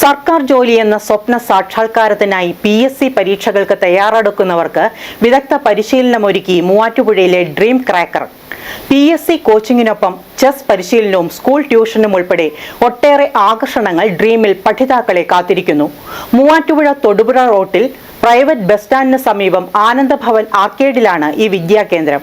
സർക്കാർ ജോലി എന്ന സ്വപ്ന സാക്ഷാത്കാരത്തിനായി പി എസ് സി പരീക്ഷകൾക്ക് തയ്യാറെടുക്കുന്നവർക്ക് വിദഗ്ധ പരിശീലനമൊരുക്കി മൂവാറ്റുപുഴയിലെ dream cracker P S C കോച്ചിങ്ങിനൊപ്പം chess പരിശീലനവും സ്കൂൾ ട്യൂഷനും ഉൾപ്പെടെ ഒട്ടേറെ ആകർഷണങ്ങൾ ഡ്രീമിൽ പഠിതാക്കളെ കാത്തിരിക്കുന്നു. മൂവാറ്റുപുഴ തൊടുപുഴ റോട്ടിൽ പ്രൈവറ്റ് ബസ് സ്റ്റാൻഡിന് സമീപം ആനന്ദഭവൻ ആർക്കേഡിലാണ് ഈ വിദ്യാകേന്ദ്രം.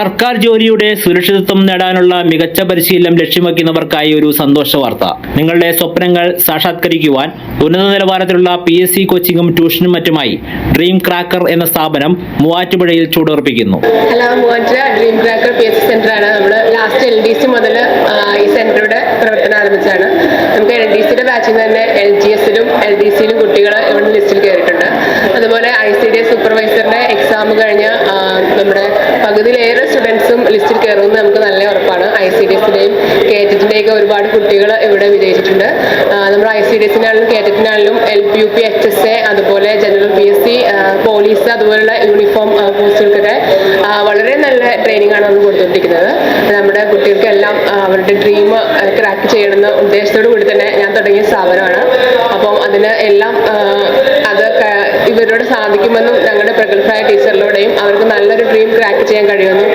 സർക്കാർ ജോലിയുടെ സുരക്ഷിതത്വം നേടാനുള്ള മികച്ച പരിശീലനം ലക്ഷ്യമാക്കുന്നവർക്കായി ഒരു സന്തോഷ വാർത്ത. നിങ്ങളുടെ സ്വപ്നങ്ങൾ സാക്ഷാത്കരിക്കുവാൻ ഉന്നത നിലവാരത്തിലുള്ള പി എസ് സി കോച്ചിങ്ങും ട്യൂഷനും മറ്റുമായി ഡ്രീം ക്രാക്കർ എന്ന സ്ഥാപനം മൂവാറ്റുപുഴയിൽ ചൂടുറപ്പിക്കുന്നു hello Muvattupuzha dream cracker P S centre ആണ് നമ്മൾ ലാസ്റ്റ് എൽ ഡി സി മുതൽ ഈ സെന്ററുടെ പ്രവർത്തനം ആരംഭിച്ചാണ് നമുക്ക് എൽ ഡി സിയുടെ ബാച്ചിൽ തന്നെ എൽ ജി എസിലും എൽ ഡി സിയിലും കുട്ടികൾ ഇവിടെ ലിസ്റ്റിൽ കയറിയിട്ടുണ്ട്. അതുപോലെ ഐ സി സൂപ്പർവൈസറിന്റെ എക്സാം കഴിഞ്ഞ നമ്മുടെ പകുതിയിലേറെ സ്റ്റുഡൻസും ലിസ്റ്റിൽ കയറുമെന്ന് നമുക്ക് നല്ല ഉറപ്പാണ്. ഐ സി ഡി എസിന്റെയും എസിന്റെയും ഒക്കെ ഒരുപാട് കുട്ടികൾ ഇവിടെ വിജയിച്ചിട്ടുണ്ട്. നമ്മുടെ ഐ സി ഡി എസിനാണെങ്കിലും കേറ്ററ്റിനാണെങ്കിലും L P U P H S A അതുപോലെ general P S C police അതുപോലുള്ള യൂണിഫോം പോസ്റ്റുകൾക്കൊക്കെ വളരെ നല്ല ട്രെയിനിങ് ആണ് നമ്മൾ കൊടുത്തുകൊണ്ടിരിക്കുന്നത് നമ്മുടെ കുട്ടികൾക്കെല്ലാം അവരുടെ ഡ്രീം ക്രാക്ക് ചെയ്യണമെന്ന ഉദ്ദേശത്തോടു കൂടി തന്നെ ഞാൻ തുടങ്ങിയ സ്ഥാപനമാണ്. അപ്പം അതിന് എല്ലാം ക- ഇവരോട് സാധിക്കുമെന്നും ഞങ്ങളുടെ പ്രഗത്ഭരായ ടീച്ചറിലൂടെയും അവർക്ക് നല്ലൊരു ഡ്രീം ക്രാക്ക് ചെയ്യാൻ കഴിയുമെന്നും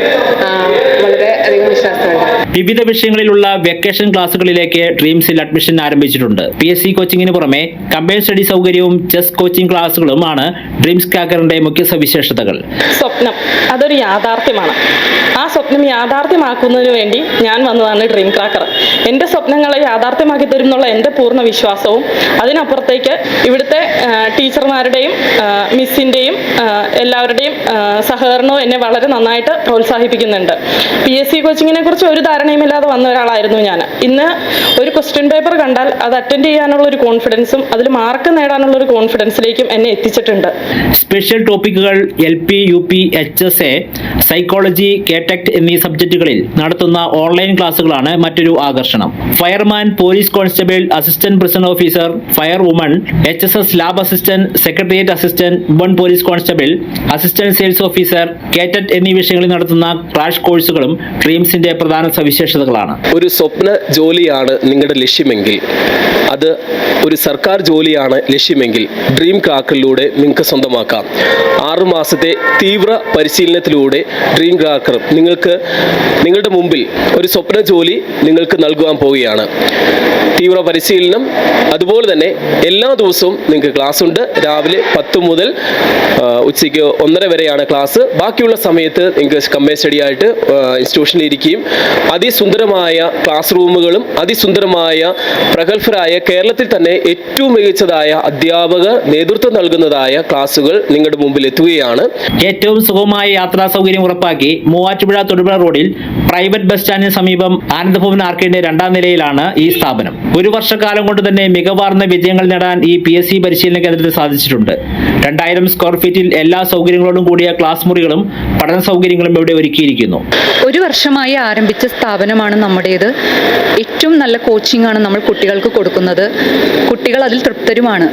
വളരെ അധികം വിശ്വാസമുണ്ട് വിവിധ വിഷയങ്ങളിലുള്ള വെക്കേഷൻ ക്ലാസുകളിലേക്ക് ഡ്രീംസിൽ അഡ്മിഷൻ ആരംഭിച്ചിട്ടുണ്ട്. പി എസ് സി കോച്ചിങ്ങിന് പുറമെ കമ്പൈൻ സ്റ്റഡി സൗകര്യവും ചെസ് കോച്ചിംഗ് ക്ലാസുകളുമാണ് ഡ്രീംസ് കാക്കറിന്റെ മുഖ്യ സവിശേഷതകൾ. സ്വപ്നം. അതൊരു യാഥാർത്ഥ്യമാണ്. ആ സ്വപ്നം യാഥാർത്ഥ്യമാക്കുന്നതിന് വേണ്ടി ഞാൻ വന്നതാണ് ഡ്രീം ക്രാക്കർ എന്റെ സ്വപ്നങ്ങളെ യാഥാർത്ഥ്യമാക്കി തരും എന്നുള്ള എന്റെ പൂർണ വിശ്വാസവും അതിനപ്പുറത്തേക്ക് ഇവിടുത്തെ ടീച്ചർമാരുടെയും മിസ്സിന്റെയും എല്ലാവരുടെയും സഹകരണവും എന്നെ വളരെ നന്നായിട്ട് പ്രോത്സാഹിപ്പിക്കുന്നുണ്ട്. പി എസ് സി കോച്ചിങ്ങിനെ കുറിച്ച് ഒരു ധാരണയുമില്ലാതെ വന്ന ഒരാളായിരുന്നു ഞാൻ. ഇന്ന് ഒരു ക്വസ്റ്റ്യൻ പേപ്പർ കണ്ടാൽ അത് അറ്റൻഡ് ചെയ്യാനുള്ള ഒരു കോൺഫിഡൻസും അതിൽ മാർക്ക് നേടാനുള്ള ഒരു കോൺഫിഡൻസിലേക്കും എന്നെ എത്തിച്ചിട്ടുണ്ട്. Special ടോപ്പിക്കുകൾ L P U P H S A psychology കേടെക്ട് എന്നീ സബ്ജക്റ്റുകളിൽ നടത്തുന്ന ഓൺലൈൻ ക്ലാസുകളാണ് മറ്റൊരു ആകർഷണം. Fireman police constable assistant prison officer fire woman H S S lab assistant secretariat assistant one police constable assistant sales officer KTET എന്നീ വിഷയങ്ങളിൽ നടത്തുന്ന crash കോഴ്സുകളും ഡ്രീംസിന്റെ പ്രധാന സവിശേഷതകളാണ്. ഒരു സ്വപ്ന ജോലിയാണ് നിങ്ങളുടെ ലക്ഷ്യമെങ്കിൽ. അത് ഒരു സർക്കാർ ജോലിയാണ് ലക്ഷ്യമെങ്കിൽ ഡ്രീം കാക്കിലൂടെ നിങ്ങൾക്ക് സ്വന്തമാക്കാം. ആറു മാസത്തെ തീവ്ര പരിശീലനത്തിലൂടെ ഡ്രീം ക്രാക്കറും നിങ്ങൾക്ക് നിങ്ങളുടെ മുമ്പിൽ ഒരു സ്വപ്ന ജോലി നിങ്ങൾക്ക് നൽകുവാൻ പോവുകയാണ്. തീവ്ര പരിശീലനം അതുപോലെ തന്നെ എല്ലാ ദിവസവും നിങ്ങൾക്ക് ക്ലാസ് ഉണ്ട്. രാവിലെ പത്ത് മുതൽ ഉച്ചയ്ക്ക് ഒന്നര വരെയാണ് ക്ലാസ് ബാക്കിയുള്ള സമയത്ത് നിങ്ങൾക്ക് കമ്പേ സ്റ്റഡി ആയിട്ട് ഇൻസ്റ്റിറ്റ്യൂഷനിൽ ഇരിക്കുകയും അതിസുന്ദരമായ ക്ലാസ് റൂമുകളും അതിസുന്ദരമായ പ്രഗത്ഭരായ കേരളത്തിൽ തന്നെ ഏറ്റവും മികച്ചതായ അധ്യാപകർ നേതൃത്വം നൽകുന്നതായ ക്ലാസ്സുകൾ നിങ്ങളുടെ മുമ്പിൽ എത്തുകയാണ്. ഏറ്റവും സുഖമായ യാത്രാ സൗകര്യം ഉറപ്പാക്കി മൂവാറ്റുപുഴ തൊടുപുഴ റോഡിൽ പ്രൈവറ്റ് ബസ് സ്റ്റാൻഡിന് സമീപം ആനന്ദഭവൻ ആർക്കേഡിന്റെ രണ്ടാം നിലയിലാണ് ഈ സ്ഥാപനം. ഒരു വർഷക്കാലം കൊണ്ട് തന്നെ മികവാർന്ന വിജയങ്ങൾ നേടാൻ ഈ പി എസ് സി പരിശീലന കേന്ദ്രത്തിൽ സാധിച്ചിട്ടുണ്ട്. രണ്ടായിരം സ്ക്വയർ ഫീറ്റിൽ എല്ലാ സൗകര്യങ്ങളോടും കൂടിയ ക്ലാസ് മുറികളും പഠന സൗകര്യങ്ങളും ഇവിടെ ഒരുക്കിയിരിക്കുന്നു. ഒരു വർഷമായി ആരംഭിച്ച സ്ഥാപനമാണ് നമ്മുടേത്. ഏറ്റവും നല്ല കോച്ചിങ് ആണ് നമ്മൾ കുട്ടികൾക്ക് കൊടുക്കുന്നത്. കുട്ടികൾ അതിൽ തൃപ്തരുമാണ്.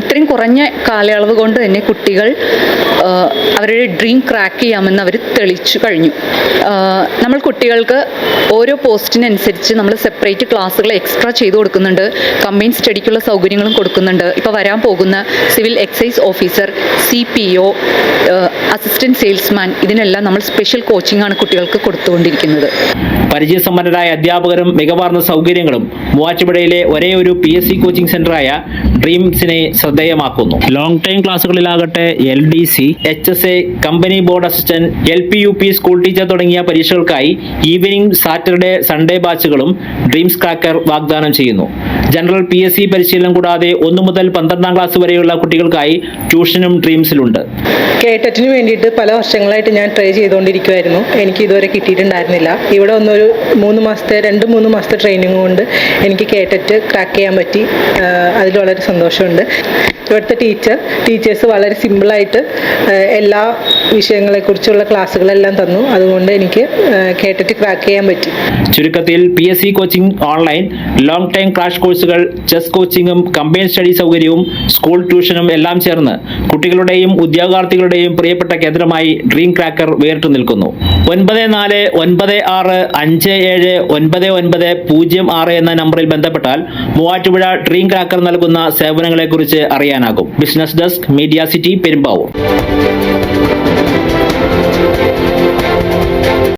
ഇത്രയും കുറഞ്ഞ കാലയളവ് കൊണ്ട് തന്നെ കുട്ടികൾ അവരുടെ ഡ്രീം ക്രാക്ക് ചെയ്യാമെന്ന് അവർ തെളിച്ചു കഴിഞ്ഞു. നമ്മൾ കുട്ടികൾക്ക് ഓരോ പോസ്റ്റിനനുസരിച്ച് നമ്മൾ സെപ്പറേറ്റ് ക്ലാസ്സുകൾ എക്സ്ട്രാ ചെയ്തു കൊടുക്കുന്നുണ്ട്. കമ്പൈൻ സ്റ്റഡിക്കുള്ള സൗകര്യങ്ങളും കൊടുക്കുന്നുണ്ട്. ഇപ്പോൾ വരാൻ പോകുന്ന civil excise officer C P O assistant salesman ഇതിനെല്ലാം നമ്മൾ സ്പെഷ്യൽ കോച്ചിങ്ങാണ് കുട്ടികൾക്ക് കൊടുത്തുകൊണ്ടിരിക്കുന്നത്. പരിചയസമ്പന്നരായ അധ്യാപകരും മികവാർന്ന സൗകര്യങ്ങളും മൂവാറ്റുപുഴയിലെ ഒരേ ഒരു പി എസ് സി കോച്ചിംഗ് സെന്ററായ ഡ്രീംസിനെ ശ്രദ്ധേയമാക്കുന്നു. Long time ക്ലാസ്സുകളിലാകട്ടെ L D C H S A company board assistant L P U P school teacher തുടങ്ങിയ പരീക്ഷകൾക്കായി ഈവനിംഗ് സാറ്റർഡേ സൺഡേ ബാച്ചുകളും ഡ്രീംസ് ക്രാക്കർ വാഗ്ദാനം ചെയ്യുന്നു. ജനറൽ പി എസ് സി പരിശീലനം കൂടാതെ ഒന്നു മുതൽ പന്ത്രണ്ടാം ക്ലാസ് വരെയുള്ള കുട്ടികൾക്കായി ട്യൂഷനും ഡ്രീംസിലുണ്ട് കേട്ടറ്റിന് വേണ്ടിയിട്ട് പല വർഷങ്ങളായിട്ട് ഞാൻ ട്രൈ ചെയ്തുകൊണ്ടിരിക്കുമായിരുന്നു എനിക്ക് ഇതുവരെ കിട്ടിയിട്ടുണ്ടായിരുന്നില്ല. ഇവിടെ ഒന്നൊരു മൂന്ന് മാസത്തെ രണ്ട് മൂന്ന് മാസത്തെ ട്രെയിനിങ് കൊണ്ട് എനിക്ക് കേട്ടിട്ട് ക്രാക്ക് ചെയ്യാൻ പറ്റി. അതിൽ വളരെ സന്തോഷമുണ്ട്. ഇവിടുത്തെ ടീച്ചർ ടീച്ചേഴ്സ് വളരെ സിമ്പിളായിട്ട് എല്ലാ വിഷയങ്ങളെക്കുറിച്ചുള്ള ക്ലാസ്സുകളെല്ലാം തന്നു. അതുകൊണ്ട് എനിക്ക് കേട്ടിട്ട് ക്രാക്ക് ചെയ്യാൻ പറ്റി. ചുരുക്കത്തിൽ P S C coaching online long time crash കോഴ്സുകൾ ചെസ് കോച്ചിങ്ങും കമ്പൈൻ സ്റ്റഡി സൗകര്യവും സ്കൂൾ ട്യൂഷനും എല്ലാം ചേർന്ന് കുട്ടികളുടെയും ഉദ്യോഗാർത്ഥികളുടെയും പ്രിയപ്പെട്ട കേന്ദ്രമായി ഡ്രീം ക്രാക്കർ വേറിട്ടു നിൽക്കുന്നു. ഒൻപത് നാല് ഒൻപത് ആറ് അഞ്ച് ഏഴ് ഒൻപത് ഒൻപത് പൂജ്യം ആറ് എന്ന നമ്പറിൽ ബന്ധപ്പെട്ടാൽ മൂവാറ്റുപുഴ ഡ്രീം ക്രാക്കർ നൽകുന്ന സേവനങ്ങളെക്കുറിച്ച് എത്തിക്കാനാകും business desk media city Perumbavoor